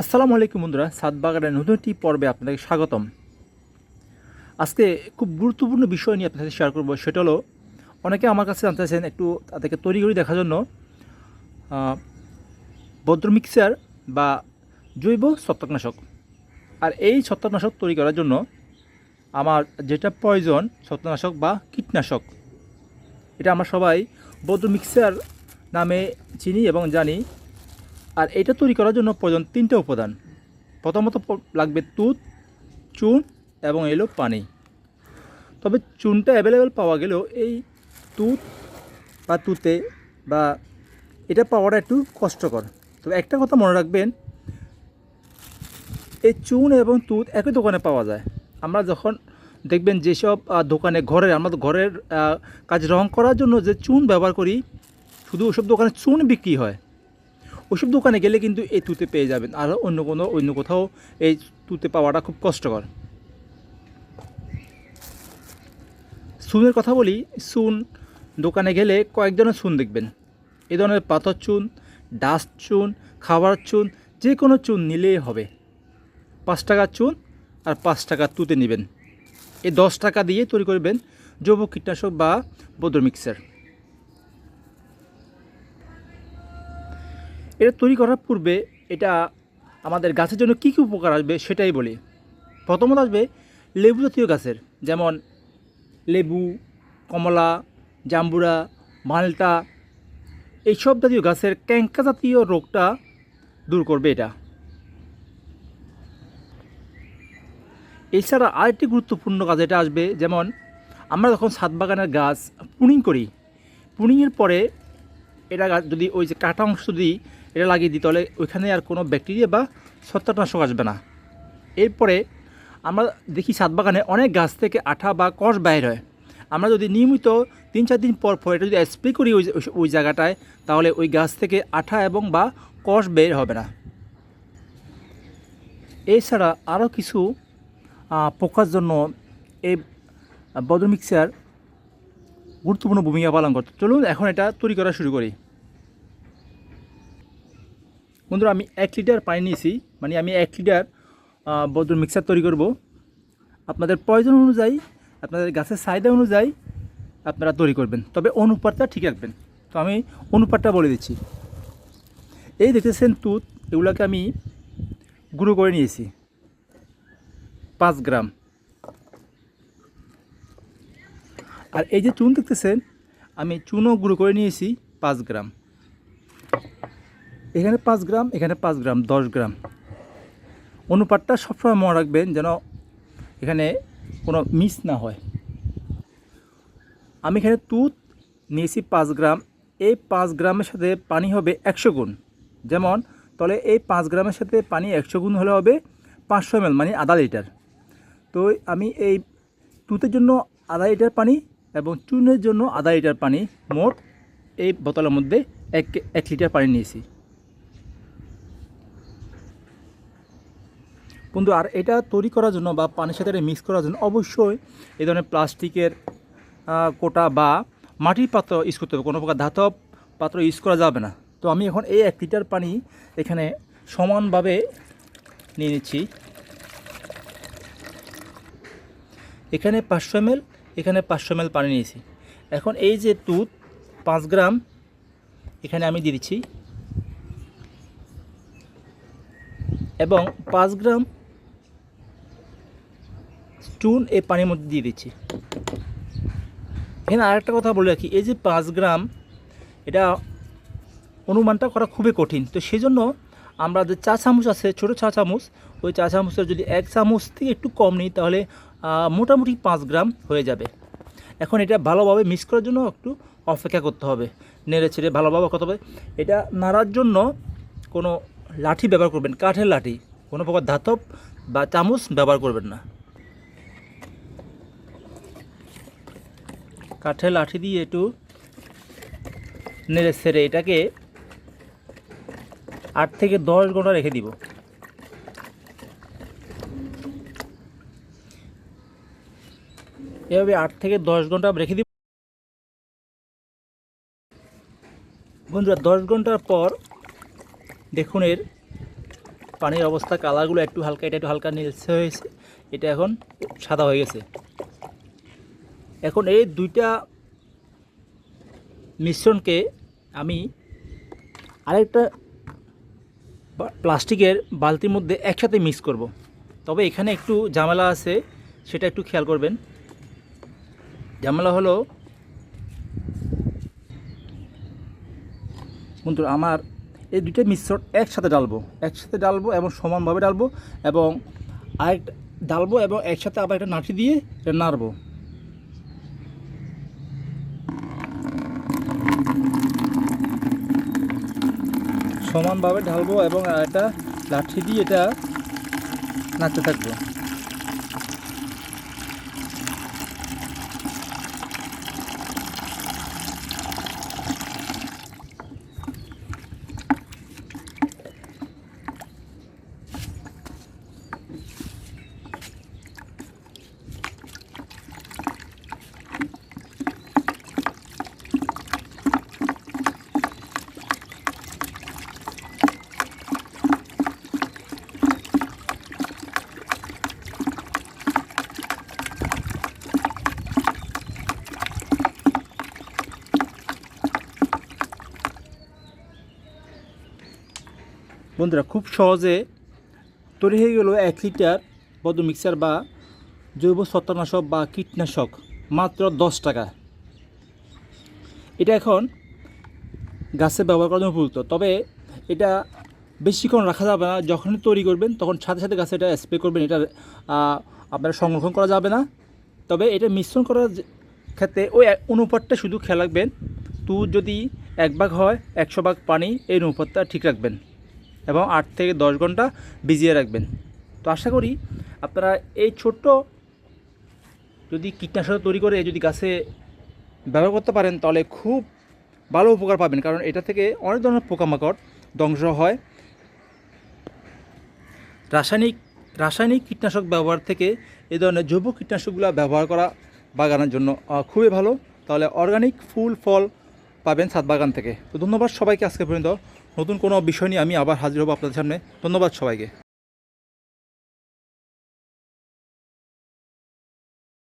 আসসালামু আলাইকুম বন্ধুরা সাত বাগানের নতুন একটি পর্বে আপনাদের স্বাগতম। আজকে খুব গুরুত্বপূর্ণ বিষয় নিয়ে আপনাদের সাথে শেয়ার করব, সেটা হলো, অনেকে আমার কাছে জানতে চাইছেন একটু তাদেরকে তৈরি করে দেখার জন্য বদ্র মিক্সার বা জৈব ছত্রাকনাশক। আর এই ছত্রাকনাশক তৈরি করার জন্য আমার যেটা প্রয়োজন, ছত্রাকনাশক বা কীটনাশক, এটা আমরা সবাই বদ্র মিক্সার নামে চিনি এবং জানি। আর এটা তৈরি করার জন্য প্রয়োজন তিনটে উপাদান। প্রথমত লাগবে তুত চুন এবং এলো পানি। তবে চুনটা অ্যাভেলেবেল পাওয়া গেলেও এই তুত বা তুতে বা এটা পাওয়াটা একটু কষ্টকর। তবে একটা কথা মনে রাখবেন, এই চুন এবং তুত একই দোকানে পাওয়া যায়। আমরা যখন দেখবেন যেসব দোকানে ঘরের, আমরা তো ঘরের কাজ রং করার জন্য যে চুন ব্যবহার করি, শুধু ওসব দোকানে চুন বিক্রি হয়। ওইসব দোকানে গেলে কিন্তু এই তুতে পেয়ে যাবেন। আর অন্য কোনো, অন্য কোথাও এই তুতে পাওয়াটা খুব কষ্টকর। চুনের কথা বলি চুন দোকানে গেলে কয়েক ধরনের চুন দেখবেন। এ ধরনের পাথর চুন, ডাস্ট চুন, খাবার চুন, যে কোনো চুন নিলেই হবে। পাঁচ টাকার চুন আর পাঁচ টাকার তুতে নেবেন। এই দশ টাকা দিয়ে তৈরি করবেন জৈব কীটনাশক বা বদ্র মিক্সার। এটা তৈরি করার পূর্বে এটা আমাদের গাছের জন্য কী কী উপকার আসবে সেটাই বলি। প্রথমত আসবে লেবু জাতীয় গাছের, যেমন লেবু, কমলা, জাম্বুরা, মালটা, এইসব জাতীয় গাছের ক্যাঙ্কা জাতীয় রোগটা দূর করবে এটা। এছাড়া আরেকটি গুরুত্বপূর্ণ কাজ এটা আসবে, যেমন আমরা যখন ছাদ বাগানের গাছ পুনিং করি, পুনিংয়ের পরে এটা যদি ওই যে কাটা অংশ যদি এটা লাগিয়ে দিই, তাহলে ওইখানে আর কোনো ব্যাকটেরিয়া বা ছত্রাকনাশক আসবে না। এরপরে আমরা দেখি ছাদ বাগানে অনেক গাছ থেকে আঠা বা কষ বাইর হয়। আমরা যদি নিয়মিত তিন চার দিন পর পর এটা যদি স্প্রে করি ওই ওই- ওই জায়গাটায়, তাহলে ওই গাছ থেকে আঠা এবং বা কষ বের হবে না। এছাড়া আরও কিছু পোকার জন্য এই বদর মিক্সার গুরুত্বপূর্ণ ভূমিকা পালন করতে। চলুন এখন এটা তৈরি করা শুরু করি। বন্ধুরা, আমি এক লিটার পানি নিয়েছি। মানে আমি এক লিটার বদ্র মিক্সার তৈরি করব। আপনাদের প্রয়োজন অনুযায়ী, আপনাদের গাছের চাহিদা অনুযায়ী আপনারা তৈরি করবেন। তবে অনুপাতটা ঠিক রাখবেন। তো আমি অনুপাতটা বলে দিচ্ছি। এই দেখতেছেন তুত, এগুলোকে আমি গুঁড়ো করে নিয়েছি। পাঁচ গ্রাম। আর এই যে চুন দেখতেছেন, আমি চুনও গুঁড়ো করে নিয়েছি পাঁচ গ্রাম। এখানে পাঁচ গ্রাম, এখানে পাঁচ গ্রাম, দশ গ্রাম। অনুপাতটা সবসময় মনে রাখবেন যেন এখানে কোনো মিস না হয়। আমি এখানে তুত নিয়েছি পাঁচ গ্রাম। এই পাঁচ গ্রামের সাথে পানি হবে একশো গুণ। যেমন, তাহলে এই পাঁচ গ্রামের সাথে পানি একশো গুণ হলে হবে পাঁচশো এম মানে আধা লিটার। তো আমি এই তুতের জন্য আধা লিটার পানি এবং চুনের জন্য আধা লিটার পানি মোট এই বোতলের মধ্যে এক এক লিটার পানি নিয়েছি। বন্ধু, আর এটা তৈরি করার জন্য বা পানির সাথে মিক্স করার জন্য অবশ্যই এই ধরনের প্লাস্টিকের কোটা বা মাটির পাত্র ইউজ করতে হবে। কোনো প্রকার ধাতব পাত্র ইউজ করা যাবে না। তো আমি এখন এই এক লিটার পানি এখানে সমানভাবে নিয়ে নিচ্ছি। এখানে পাঁচশো এমএল, এখানে পাঁচশো এমএল পানি নিয়েছি। এখন এই যে দুধ, পাঁচ গ্রাম এখানে আমি দিয়ে দিচ্ছি। এবং পাঁচ গ্রাম চুন এই পানির মধ্যে দিয়ে দিচ্ছি। এখানে আরেকটা কথা বলে রাখি, এই যে পাঁচ গ্রাম, এটা অনুমানটা করা খুবই কঠিন। তো সেই জন্য আমরা যে চা চামচ আছে, ছোটো চা চামচ, ওই চা চামচের যদি এক চামচ থেকে একটু কম নিই, তাহলে মোটামুটি পাঁচ গ্রাম হয়ে যাবে। এখন এটা ভালোভাবে মিক্স করার জন্য একটু অপেক্ষা করতে হবে। নেড়ে ছেড়ে ভালোভাবে করতে হবে। এটা নাড়ার জন্য কোনো লাঠি ব্যবহার করবেন, কাঠের লাঠি, কোনো প্রকার ধাতব বা চামচ ব্যবহার করবেন না। কাঠের লাঠি দিয়ে একটু নেড়ে সেরে এটাকে আট থেকে দশ ঘণ্টা রেখে দিব। এভাবে আট থেকে দশ ঘণ্টা রেখে দিব। বন্ধুরা, দশ ঘণ্টার পর দেখুন এর পানির অবস্থা, কালারগুলো একটু হালকা, এটা একটু হালকা নীলসে হয়েছে, এটা এখন সাদা হয়ে গেছে। এখন এই দুইটা মিশ্রণকে আমি আরেকটা প্লাস্টিকের বালতির মধ্যে একসাথে মিক্স করব। তবে এখানে একটু ঝামেলা আছে, সেটা একটু খেয়াল করবেন ঝামেলা হলো, বন্ধুরা, আমার এই দুইটা মিশ্রণ একসাথে ডালবো একসাথে ডালবো এবং সমানভাবে ডালবো এবং আরেক ডালবো এবং একসাথে আবার একটা নাঠি দিয়ে নাড়বো সমানভাবে ঢালবো এবং একটা লাঠি দিয়ে এটা নাচতে থাকব। বন্ধুরা, খুব সহজে তৈরি হয়ে গেল এক লিটার বদ মিক্সার বা জৈব ছত্রনাশক বা কীটনাশক, মাত্র দশ টাকা। এটা এখন গাছে ব্যবহার করার জন্য উপযুক্ত। তবে এটা বেশিক্ষণ রাখা যাবে না, যখনই তৈরি করবেন তখন সাথে সাথে গাছে এটা স্প্রে করবেন। এটা আপনার সংরক্ষণ করা যাবে না। তবে এটা মিশ্রণ করার ক্ষেত্রে ওই অনুপাতটা শুধু খেয়াল রাখবেন। তু যদি এক ভাগ হয়, একশো ভাগ পানি, এই অনুপাতটা ঠিক রাখবেন। এবং আট থেকে দশ ঘণ্টা ভিজিয়ে রাখবেন। তো আশা করি আপনারা এই ছোট্ট যদি কীটনাশক তৈরি করে যদি গাছে ব্যবহার করতে পারেন, তাহলে খুব ভালো উপকার পাবেন। কারণ এটা থেকে অনেক ধরনের পোকামাকড় ধ্বংস হয়। রাসায়নিক রাসায়নিক কীটনাশক ব্যবহার থেকে এই ধরনের জৈব কীটনাশকগুলো ব্যবহার করা বাগানের জন্য খুবই ভালো। তাহলে অর্গানিক ফুল, ফল পাবেন ছাদ বাগান থেকে। তো ধন্যবাদ সবাইকে আজকে পর্যন্ত। নতুন কোনো বিষয় নিয়ে আমি আবার হাজির হব আপনাদের সামনে। ধন্যবাদ সবাইকে।